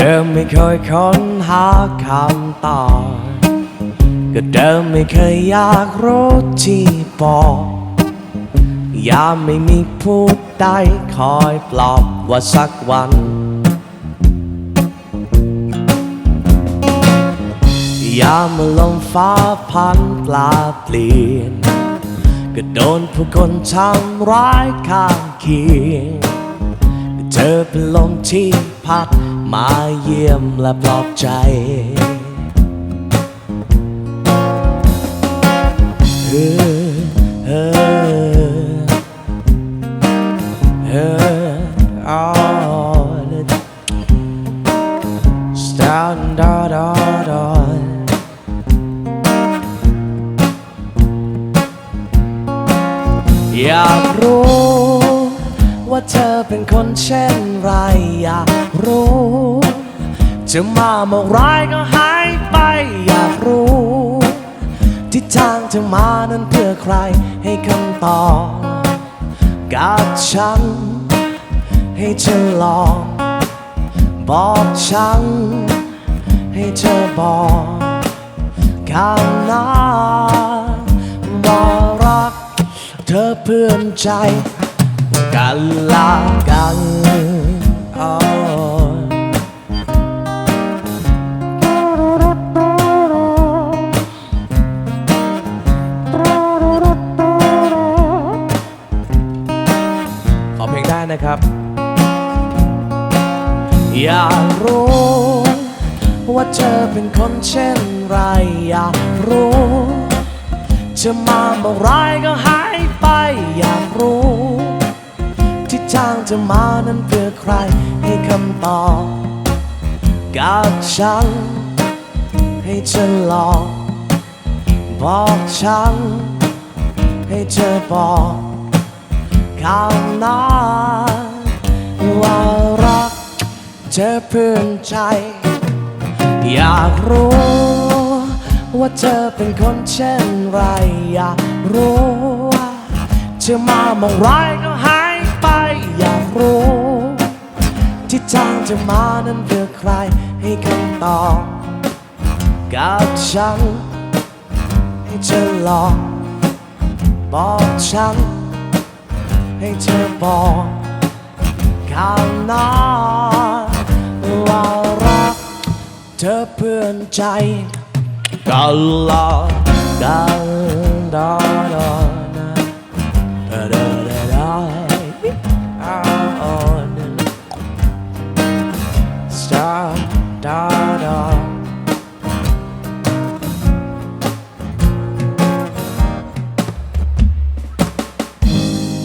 ดิมไม่เคยค้นหาคำตอบก็เดิมไม่เคยอยากรู้ที่บอกยามไม่มีผู้ใดคอยปลอบว่าสักวัน ยามมาลมฟ้าพันปลาเปลี่ยน ก็โดนผู้คนทำร้ายข้างเคียงเธอเป็นลมที่ พัดมาเยี่ยมและปลอบใจ เออเออเอออ๋อ Stand da da da อยากรู้ ว่าเธอเป็นคนเช่นไรอยากรู้ จะมาเมื่อไรก็หายไปอยากรู้ ที่ทางเธอมานั้นเพื่อใครให้คำตอบกับฉัน ให้เธอลองบอกฉัน ให้เธอบอกข้างหน้าว่ารัก เธอเพื่อนใจ กันละกันอ๋อขอเพลงได้นะครับ อยากรู้ ว่าเธอเป็นคนเช่นไร อยากรู้ จะมาเมื่อไรก็หายไปอยากรู้ที่ทาง จะมานั้นเพื่อใครให้คำตอบกับฉัน ให้เธอลองบอกฉัน ให้เธอบอกข้างหน้าว่ารักเธอเพื่อนใจ อยากรู้ว่าเธอเป็นคนเช่นไร อยากรู้ว่าเธอมาเมื่อไรก็หายไปอ จะมานั้นเพื่อใครให้คำตอบกับฉัน ให้เธอลองบอกฉัน ให้เธอบอกข้างหน้าว่ารัก เธอเพื่อนใจกันละกัน